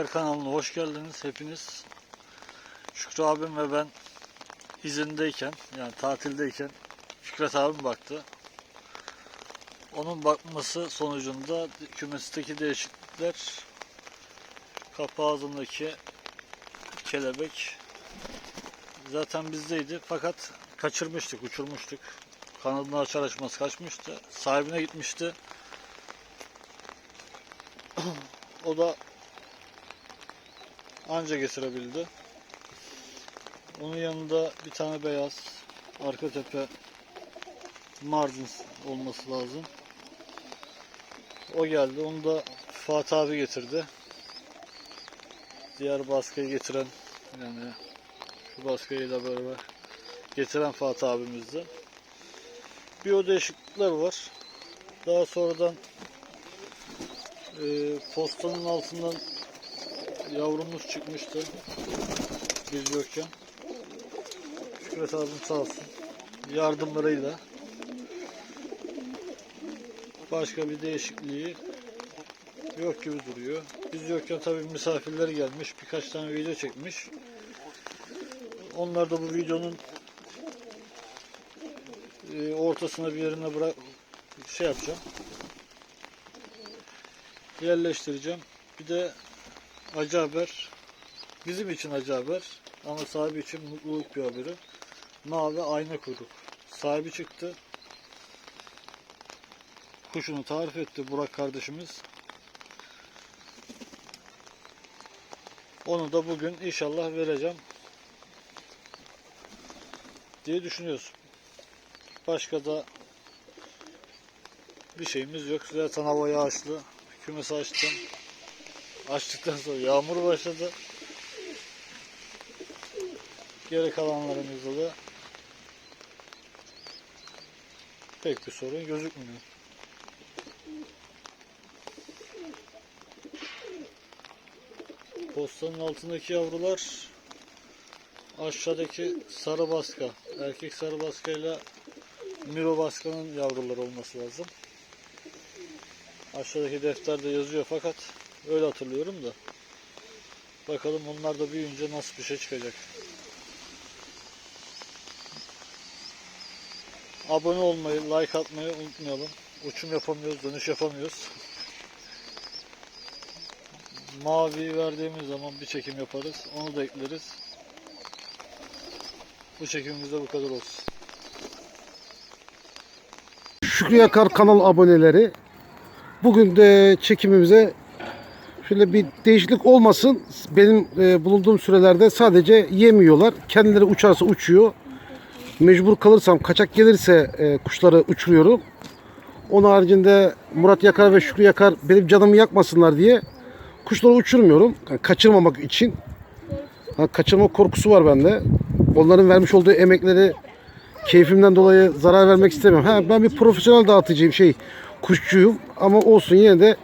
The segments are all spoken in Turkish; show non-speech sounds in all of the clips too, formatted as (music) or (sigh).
Yakar kanalına hoş geldiniz hepiniz. Şükrü abim ve ben izindeyken yani tatildeyken Fikret abim baktı. Onun bakması sonucunda kümesteki değişiklikler kapı ağzındaki kelebek zaten bizdeydi fakat kaçırmıştık, uçurmuştuk. Kanadını açar açmaz kaçmıştı. Sahibine gitmişti. (clears throat) O da anca getirebildi. Onun yanında bir tane beyaz arka tepe Mardin olması lazım. O geldi. Onu da Fatih abi getirdi. Diğer baskıyı getiren yani şu baskıyı da beraber getiren Fatih abimizdi. Bir o değişiklikler var. Daha sonradan e, postanın altından yavrumuz çıkmıştı. Biz yokken. Fikret abim sağ olsun. Yardımlarıyla başka bir değişikliği yok gibi duruyor. Biz yokken tabii misafirler gelmiş. Birkaç tane video çekmiş. Onlar da bu videonun e, ortasına bir yerine bırak şey yapacağım. Yerleştireceğim. Bir de acı haber. Bizim için acı haber. Ama sahibi için mutluluk bir haberi. Mavi ayna kuyruk. Sahibi çıktı. Kuşunu tarif etti Burak kardeşimiz. Onu da bugün inşallah vereceğim diye düşünüyoruz. Başka da bir şeyimiz yok. Zaten hava yağışlı. Kümesi açtım. Açtıktan sonra yağmur başladı. Geri kalanlarımızda da pek bir sorun gözükmüyor. Postanın altındaki yavrular aşağıdaki sarı baska. Erkek sarı baskayla Miro baskanın yavruları olması lazım. Aşağıdaki defterde yazıyor fakat öyle hatırlıyorum da. Bakalım onlar da büyüyünce nasıl bir şey çıkacak. Abone olmayı, like atmayı unutmayalım. Uçum yapamıyoruz, dönüş yapamıyoruz. (laughs) Mavi verdiğimiz zaman bir çekim yaparız. Onu da ekleriz. Bu çekimimiz de bu kadar olsun. Şükrü Yakar kanal aboneleri. Bugün de çekimimize şöyle bir değişiklik olmasın. Benim e, bulunduğum sürelerde sadece yemiyorlar. Kendileri uçarsa uçuyor. Mecbur kalırsam kaçak gelirse e, kuşları uçuruyorum. Onun haricinde Murat Yakar ve Şükrü Yakar benim canımı yakmasınlar diye kuşları uçurmuyorum. Yani kaçırmamak için. Ha, kaçırma korkusu var bende. Onların vermiş olduğu emekleri keyfimden dolayı zarar vermek istemiyorum. Ha, ben bir profesyonel dağıtıcıyım şey kuşçuyum ama olsun yine de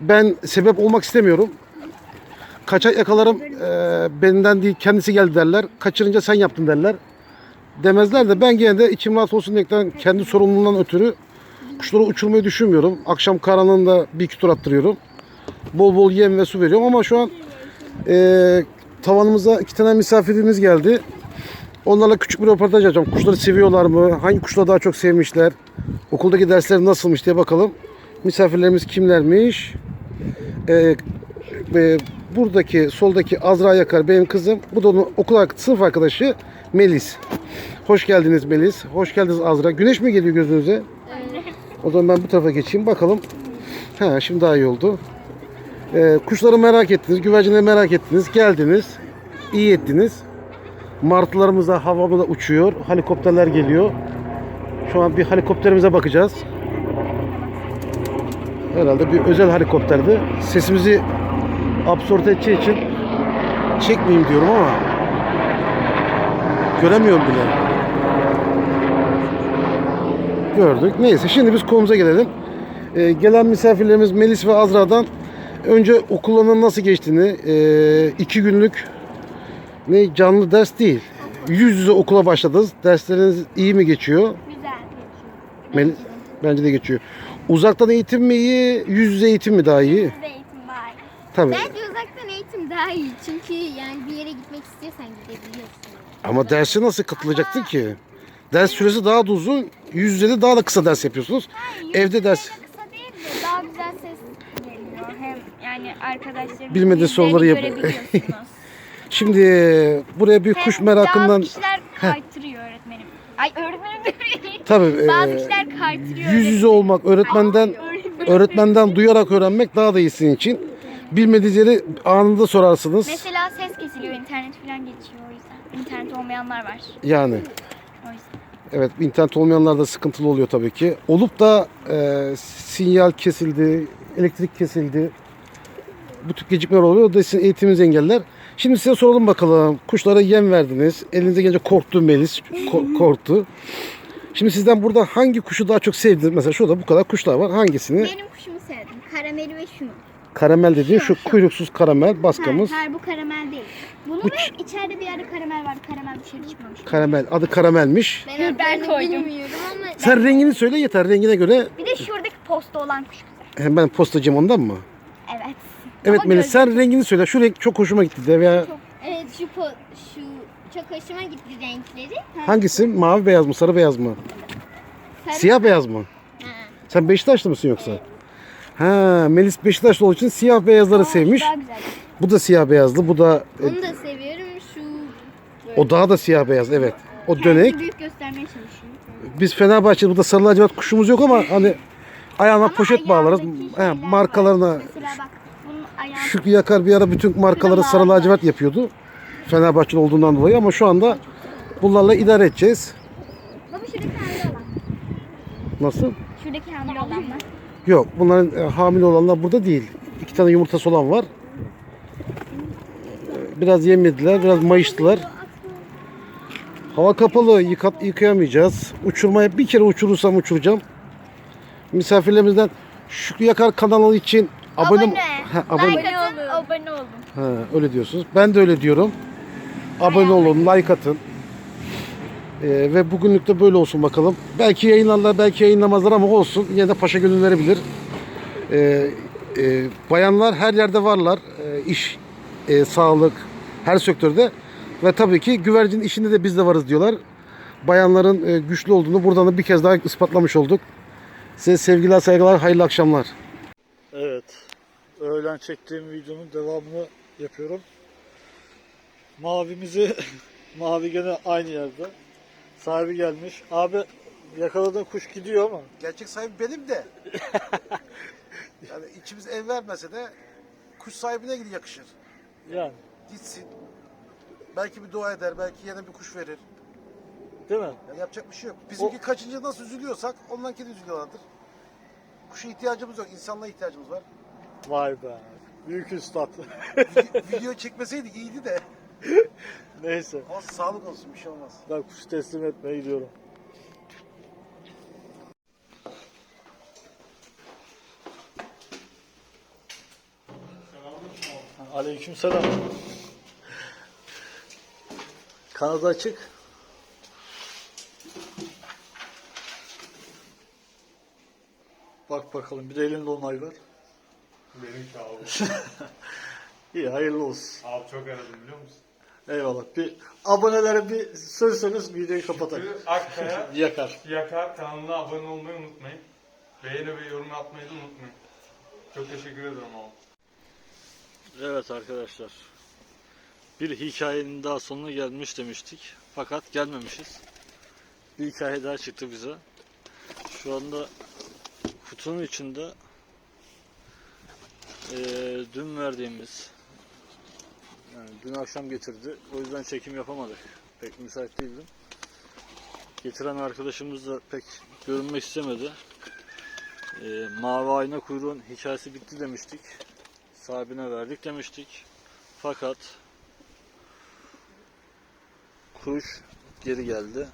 ben sebep olmak istemiyorum. Kaçak yakalarım e, benden değil kendisi geldi derler. Kaçırınca sen yaptın derler. Demezler de ben gene de içim rahat olsun diyerekten kendi sorumluluğundan ötürü kuşları uçurmayı düşünmüyorum. Akşam karanlığında bir iki tur attırıyorum. Bol bol yem ve su veriyorum ama şu an e, tavanımıza iki tane misafirimiz geldi. Onlarla küçük bir röportaj yapacağım. Kuşları seviyorlar mı? Hangi kuşları daha çok sevmişler? Okuldaki dersleri nasılmış diye bakalım. Misafirlerimiz kimlermiş? Ee, e, buradaki soldaki Azra Yakar benim kızım. Bu da onun okul sınıf arkadaşı Melis. Hoş geldiniz Melis. Hoş geldiniz Azra. Güneş mi geliyor gözünüze? O zaman ben bu tarafa geçeyim bakalım. Ha şimdi daha iyi oldu. Ee, kuşları merak ettiniz, güvercinleri merak ettiniz. Geldiniz. İyi ettiniz. Martılarımız da havada uçuyor. Helikopterler geliyor. Şu an bir helikopterimize bakacağız. Herhalde bir özel helikopterdi. Sesimizi absorbe edeceği için çekmeyeyim diyorum ama göremiyorum bile. Gördük. Neyse şimdi biz konumuza gelelim. Ee, gelen misafirlerimiz Melis ve Azra'dan önce okullarının nasıl geçtiğini, e, iki günlük ne canlı ders değil. Yüz yüze okula başladınız. Dersleriniz iyi mi geçiyor? Güzel. Melis, bence de geçiyor. Uzaktan eğitim mi iyi, yüz yüze eğitim mi daha iyi? Yüzde eğitim var. Tabii. Bence uzaktan Dersen daha iyi. Çünkü yani bir yere gitmek istiyorsan gidebiliyorsun. Ama derse nasıl katılacaktın ki? Ders süresi daha da uzun. Yüz yüze de daha da kısa ders yapıyorsunuz. Evde ders Kısa değil de daha güzel ses geliyor. Hem yani arkadaşlarım Bilmediği soruları yap- (laughs) Şimdi buraya bir kuş merakından Bazı kişiler kaytırıyor öğretmenim. Ay öğretmenim. Tabii Bazı e, kişiler kaytırıyor. yüz yüze olmak, öğretmenden (laughs) öğretmenden duyarak öğrenmek daha da iyi sizin için. Bilmediğiniz yeri anında sorarsınız. Mesela ses kesiliyor, internet falan geçiyor o yüzden. İnternet olmayanlar var. Yani O yüzden. evet internet olmayanlar da sıkıntılı oluyor tabii ki. Olup da e, sinyal kesildi, elektrik kesildi. Bu tip gecikmeler oluyor. O da sizin eğitiminizi engeller. Şimdi size soralım bakalım. Kuşlara yem verdiniz. Elinize gelince korktu Melis. ko- (laughs) korktu. Şimdi sizden burada hangi kuşu daha çok sevdiniz? Mesela şurada bu kadar kuşlar var. Hangisini? Benim kuşumu sevdim. Karameli ve şunu. Karamel dediğin şu kuyruksuz karamel baskamız. Hayır, hayır bu karamel değil. Bunu Bu ve ç- içeride bir yerde karamel vardı. Karamel dışarı çıkmamış. Karamel. Adı karamelmiş. Ben, Ben adlarını koydum. bilmiyorum ama Sen rengini söyle yeter. Rengine göre Bir de şuradaki posta olan kuş güzel. ben postacıyım ondan mı? Evet. Evet Melis sen rengini söyle. Şu renk çok hoşuma gitti de veya evet şu po, şu çok hoşuma gitti renkleri. hangisi? Mavi beyaz mı? Sarı beyaz mı? Sarı- Siyah beyaz mı? Ha. Sen Beşiktaşlı mısın yoksa? Ha, Melis Beşiktaşlı olduğu için siyah beyazları Aa, sevmiş. Daha güzel. Bu da siyah beyazlı. Bu da e, Onu da seviyorum. Şu o daha da siyah beyaz. Evet. O kendini dönek. büyük göstermeye çalışıyor. Biz Fenerbahçe'de burada sarı lacivert kuşumuz yok ama hani ayağına Ama poşet bağlarız. He, markalarına. Mesela bak bunun ayağı Şükrü Yakar bir ara bütün markaları sarı lacivert yapıyordu. Fenerbahçeli olduğundan dolayı ama şu anda bunlarla idare edeceğiz. Baba şuradaki hamile olan. Nasıl? şuradaki hamile olanlar. Yok bunların e, hamile olanlar burada değil. İki tane yumurtası olan var. E, Biraz yemediler, biraz mayıştılar. Hava kapalı, yıkat, yıkayamayacağız. Uçurmaya bir kere uçurursam uçuracağım. Misafirlerimizden Şükrü Yakar kanalı için abone, Abone. Ha, abone. Like atın, abone olun. Ha, öyle diyorsunuz. Ben de öyle diyorum. Abone olun, like atın. Ee, ve bugünlük de böyle olsun bakalım. Belki yayınlarlar, belki yayınlamazlar ama olsun. Yine de paşa gönül verebilir. Ee, e, bayanlar her yerde varlar. Ee, iş, e, sağlık, her sektörde. Ve tabii ki güvercin işinde de biz de varız diyorlar. Bayanların e, güçlü olduğunu buradan da bir kez daha ispatlamış olduk. Size sevgiler, saygılar, hayırlı akşamlar. Evet. Öğlen çektiğim videonun devamını yapıyorum. Mavimizi (laughs) mavi gene aynı yerde. Sahibi gelmiş. Abi yakaladığın kuş gidiyor ama Gerçek sahibi benim de. (laughs) yani içimiz el vermese de kuş sahibine gidi yakışır. yani Gitsin. Belki bir dua eder, belki yine bir kuş verir. değil mi? Yani yapacak bir şey yok. Bizimki kaçıncı nasıl üzülüyorsak ondanki de üzülüyorlardır. Kuşa ihtiyacımız yok, insanlığa ihtiyacımız var. Vay be. Büyük üstad. Vide- Video çekmeseydik iyiydi de. (laughs) (laughs) Neyse. Ama sağlık olsun bir şey olmaz. Ben kuş teslim etmeye gidiyorum. Aleyküm selam. Kanadı açık. Bak bakalım bir de elinde onay var. Benimki (laughs) abi. İyi hayırlı olsun. Abi çok aradım biliyor musun? Eyvallah. Bir abonelere bir söyleseniz videoyu kapatalım. Şükrü Akkaya (laughs) Yakar. Yakar kanalına abone olmayı unutmayın. Beğeni ve yorum atmayı da unutmayın. Çok teşekkür ederim abi. Evet arkadaşlar. Bir hikayenin daha sonuna gelmiş demiştik. Fakat gelmemişiz. Bir hikaye daha çıktı bize. Şu anda kutunun içinde eee, dün verdiğimiz yani dün akşam getirdi. O yüzden çekim yapamadık. Pek müsait değildim. Getiren arkadaşımız da pek görünmek istemedi. Eee, mavi ayna kuyruğun hikayesi bitti demiştik sahibine verdik demiştik. Fakat kuş geri geldi.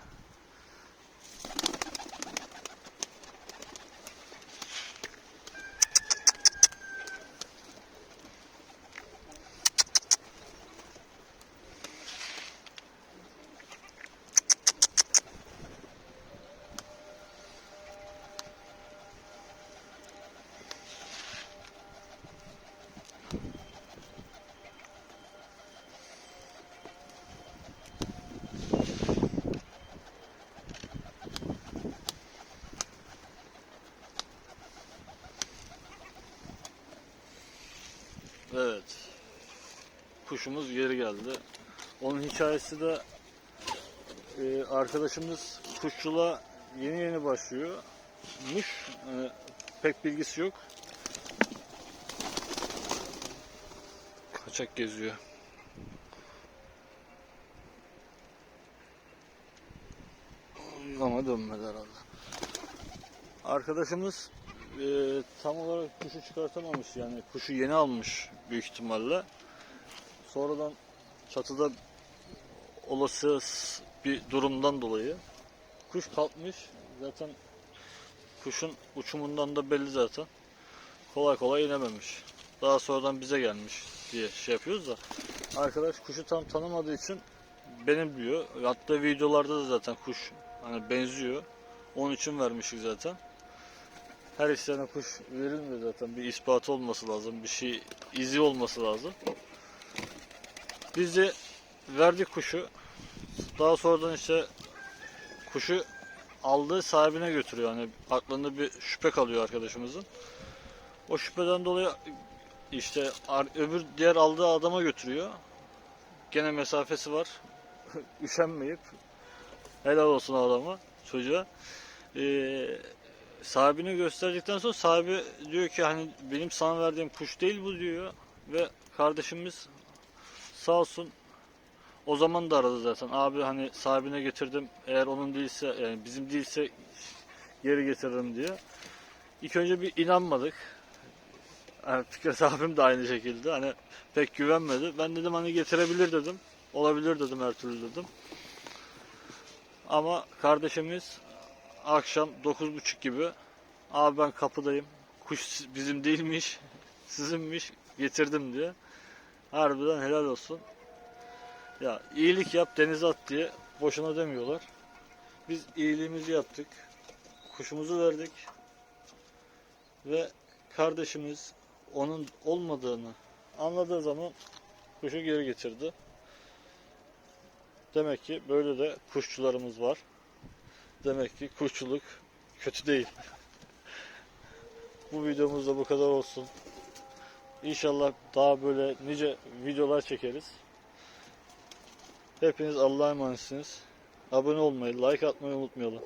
Kuşumuz geri geldi. Onun hikayesi de e, arkadaşımız kuşçuluğa yeni yeni başlıyormuş. E, pek bilgisi yok. Kaçak geziyor. Ama dönmedi herhalde. Arkadaşımız e, tam olarak kuşu çıkartamamış yani kuşu yeni almış büyük ihtimalle. Sonradan çatıda olası bir durumdan dolayı kuş kalkmış. Zaten kuşun uçumundan da belli zaten. Kolay kolay inememiş. Daha sonradan bize gelmiş diye şey yapıyoruz da arkadaş kuşu tam tanımadığı için benim diyor. Hatta videolarda da zaten kuş hani benziyor. Onun için vermişik zaten. Her isteyene kuş verilmiyor zaten. Bir ispatı olması lazım. Bir şey izi olması lazım. Biz de verdik kuşu. Daha sonradan işte kuşu aldığı sahibine götürüyor. Yani aklında bir şüphe kalıyor arkadaşımızın. O şüpheden dolayı işte öbür diğer aldığı adama götürüyor. Gene mesafesi var. (laughs) Üşenmeyip helal olsun adama, çocuğa. Ee, sahibine gösterdikten sonra sahibi diyor ki hani benim sana verdiğim kuş değil bu diyor ve kardeşimiz sağ olsun o zaman da aradı zaten abi hani sahibine getirdim eğer onun değilse yani bizim değilse geri getiririm diye. İlk önce bir inanmadık. Yani Fikret abim de aynı şekilde hani pek güvenmedi. Ben dedim hani getirebilir dedim. Olabilir dedim her türlü dedim. Ama kardeşimiz akşam 9.30 gibi abi ben kapıdayım. Kuş bizim değilmiş. (laughs) Sizinmiş. Getirdim diye. Harbiden helal olsun. Ya iyilik yap denize at diye boşuna demiyorlar. Biz iyiliğimizi yaptık. Kuşumuzu verdik. Ve kardeşimiz onun olmadığını anladığı zaman kuşu geri getirdi. Demek ki böyle de kuşçularımız var. Demek ki kuşçuluk kötü değil. (laughs) bu videomuz da bu kadar olsun. İnşallah daha böyle nice videolar çekeriz. Hepiniz Allah'a emanetsiniz. Abone olmayı, like atmayı unutmayalım.